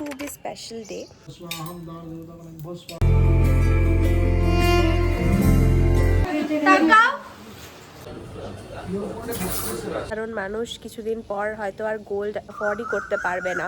খুবই special day কারণ মানুষ কিছুদিন পর হয়তো আর গোল্ড অ্যাফোর্ডই করতে পারবে না।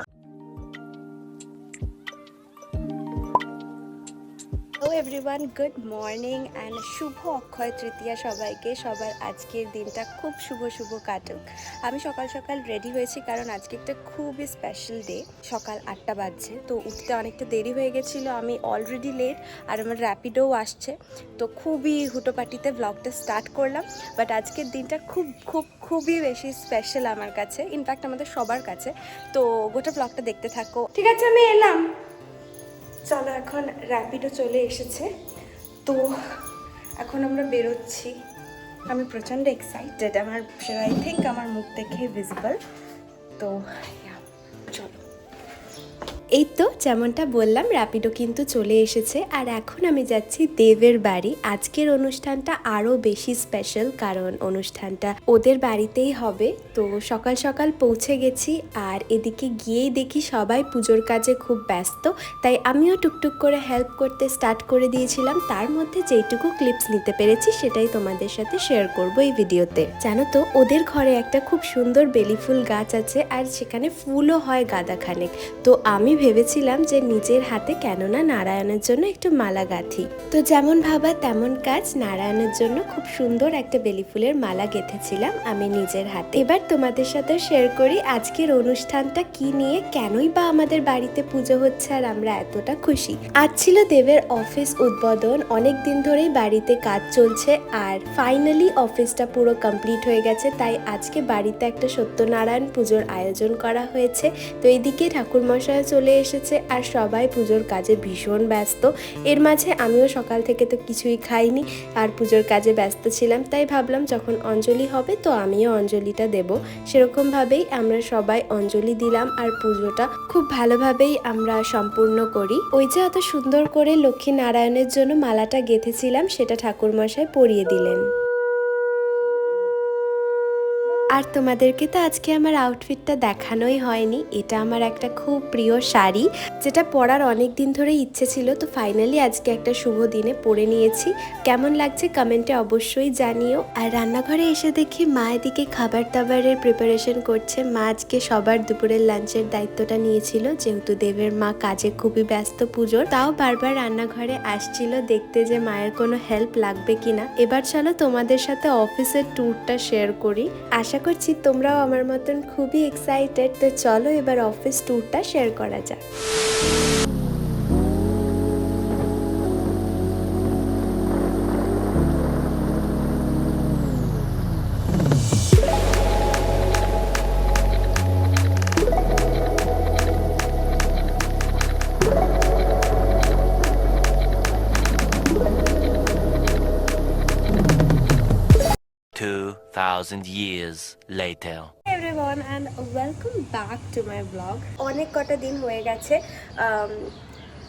এভরিওয়ান গুড মর্নিং অ্যান্ড শুভ অক্ষয় তৃতীয়া সবাইকে। সবার আজকের দিনটা খুব শুভ শুভ কাটুক। আমি সকাল সকাল রেডি হয়েছি কারণ আজকে একটা খুবই স্পেশাল ডে সকাল আটটা বাজছে, তো উঠতে অনেকটা দেরি হয়ে গেছিল। আমি অলরেডি লেট আর আমার র্যাপিডোও আসছে। তো খুবই হুটোপাটিতে ব্লগটা স্টার্ট করলাম। বাট আজকের দিনটা খুব খুব, খুবই বেশি স্পেশাল আমার কাছে। ইনফ্যাক্ট আমাদের সবার কাছে। তো গোটা ব্লগটা দেখতে থাকো। ঠিক আছে, আমি এলাম। চলো এখন র্যাপিডও চলে এসেছে। তো এখন আমরা বেরোচ্ছি। আমি প্রচণ্ড এক্সাইটেড আমার আই থিঙ্ক আমার মুখ দেখে ভিজিবল তো এই তো যেমনটা বললাম র্যাপিডো কিন্তু চলে এসেছে। আর এখন আমি যাচ্ছি দেবের বাড়ি। আজকের অনুষ্ঠানটা আরও বেশি স্পেশাল কারণ অনুষ্ঠানটা ওদের বাড়িতেই হবে। তো সকাল সকাল পৌঁছে গেছি আর এদিকে গিয়েই দেখি সবাই পুজোর কাজে খুব ব্যস্ত। তাই আমিও টুকটুক করে হেল্প করতে স্টার্ট করে দিয়েছিলাম। তার মধ্যে যেইটুকু ক্লিপস নিতে পেরেছি সেটাই তোমাদের সাথে শেয়ার করব এই ভিডিওতে। জানো তো, ওদের ঘরে একটা খুব সুন্দর বেলি ফুল গাছ আছে আর সেখানে ফুলও হয় গাদাখানেক। তো আমি ভেবেছিলাম যে নিজের হাতে কেননা নারায়ণের জন্য একটু মালা গাঁথি তো যেমন ভাবা তেমন কাজ, নারায়ণের জন্য খুব সুন্দর একটা বেলি ফুলের মালা গেঁথেছিলাম আমি নিজের হাতে। এবার তোমাদের সাথে শেয়ার করি আজকের অনুষ্ঠানটা কি নিয়ে, কেনই বা আমাদের বাড়িতে পুজো হচ্ছে আর আমরা এতটা খুশি। আজ ছিল দেবের অফিস উদ্বোধন, অনেক দিন ধরেই বাড়িতে কাজ চলছে আর ফাইনালি অফিসটা পুরো কমপ্লিট হয়ে গেছে, তাই আজকে বাড়িতে একটা সত্যনারায়ণ পুজোর আয়োজন করা হয়েছে। তো এইদিকে ঠাকুরমশাই চলে এসেছে আর সবাই পুজোর কাজে ভীষণ ব্যস্ত। এর মাঝে আমিও সকাল থেকে তো কিছুই খাইনি আর পুজোর কাজে ব্যস্ত ছিলাম, তাই ভাবলাম যখন অঞ্জলি হবে তো আমিও অঞ্জলিটা দেব। সেরকমভাবেই আমরা সবাই অঞ্জলি দিলাম আর পুজোটা খুব ভালোভাবেই আমরা সম্পূর্ণ করি। ওই যে অত সুন্দর করে লক্ষ্মী নারায়ণের জন্য মালাটা গেঁথেছিলাম, সেটা ঠাকুরমশাই পরিয়ে দিলেন। আর তোমাদেরকে তো আজকে আমার আউটফিটটা দেখানোই হয়নি। এটা আমার একটা খুব প্রিয় শাড়ি, যেটা পরার অনেক দিন ধরে ইচ্ছে ছিল। তো ফাইনালি আজকে একটা শুভ দিনে পরে নিয়েছি। কেমন লাগছে কমেন্টে অবশ্যই জানিও। আর রান্নাঘরে এসে দেখি মা এদিকে খাবার দাবারের প্রিপারেশন করছে। মা আজকে সবার দুপুরের লাঞ্চের দায়িত্বটা নিয়েছিল। যেহেতু দেবের মা কাজে খুবই ব্যস্ত পুজোর, তাও বারবার রান্নাঘরে আসছিল দেখতে যে মায়ের কোনো হেল্প লাগবে কিনা। এবার চলো তোমাদের সাথে অফিসের ট্যুরটা শেয়ার করি। আশা করছি তোমরাও আমার মতন খুবই এক্সাইটেড তো চলো এবার অফিস ট্যুরটা শেয়ার করা যাক। Thousand years later. Everyone and welcome back to my blog অনেক কটা দিন হয়ে গেছে আম,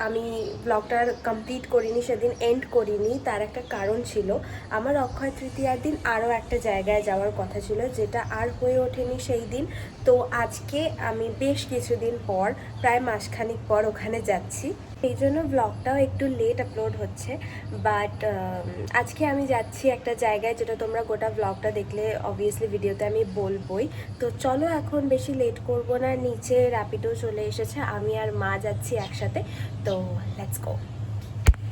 আমি ব্লগটা কমপ্লিট করিনি সেদিন এন্ড করিনি তার একটা কারণ ছিল আমার অক্ষয় তৃতীয়ার দিন আরও একটা জায়গায় যাওয়ার কথা ছিল যেটা আর হয়ে ওঠেনি সেই দিন। তো আজকে আমি বেশ কিছুদিন পর প্রায় মাসখানিক পর ওখানে যাচ্ছি। এই জন্য ব্লগটাও একটু লেট আপলোড হচ্ছে বাট আজকে আমি যাচ্ছি একটা জায়গায় যেটা তোমরা গোটা ব্লগটা দেখলে অবভিয়াসলি ভিডিওতে আমি বলবই। তো চলো এখন বেশি লেট করব না, নিচে র্যাপিডো চলে এসেছে, আমি আর মা যাচ্ছি একসাথে, তো লেটস গো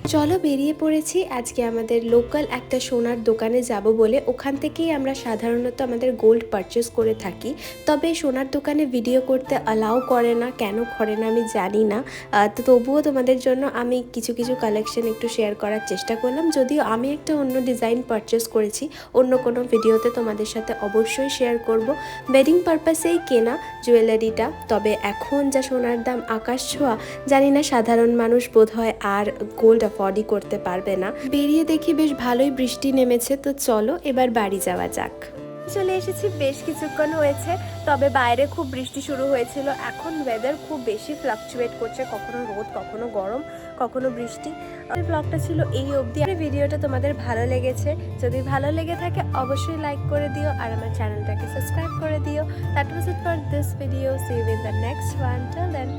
চলো বেরিয়ে পড়েছি। আজকে আমাদের লোকাল একটা সোনার দোকানে যাব বলে। ওখান থেকেই আমরা সাধারণত আমাদের গোল্ড পারচেস করে থাকি। তবে সোনার দোকানে ভিডিও করতে অ্যালাউ করে না, কেন করে না আমি জানি না। তো তবুও তোমাদের জন্য আমি কিছু কিছু কালেকশন একটু শেয়ার করার চেষ্টা করলাম। যদিও আমি একটা অন্য ডিজাইন পারচেস করেছি, অন্য কোনো ভিডিওতে তোমাদের সাথে অবশ্যই শেয়ার করব। ওয়েডিং পারপাসেই কেনা জুয়েলারিটা তবে এখন যা সোনার দাম আকাশ ছোঁয়া, জানি না সাধারণ মানুষ বোধ হয় আর গোল্ড অ্যাফোর্ডই করতে পারবে না। বেরিয়ে দেখি বেশ ভালোই বৃষ্টি নেমেছে, তো চলো এবার বাড়ি যাওয়া যাক। চলে এসেছি, বেশ কিছুক্ষণ হয়েছে, তবে বাইরে খুব বৃষ্টি শুরু হয়েছিল। এখন ওয়েদার খুব বেশি ফ্লাকচুয়েট করছে, কখনো রোদ, কখনো গরম, কখনো বৃষ্টি। ব্লগটা ছিল এই অবধি। আর ভিডিওটা তোমাদের ভালো লেগেছে? যদি ভালো লেগে থাকে, অবশ্যই লাইক করে দিও, আর আমার চ্যানেলটাকে সাবস্ক্রাইব করে দিও। That was it for this video see you in the next one till then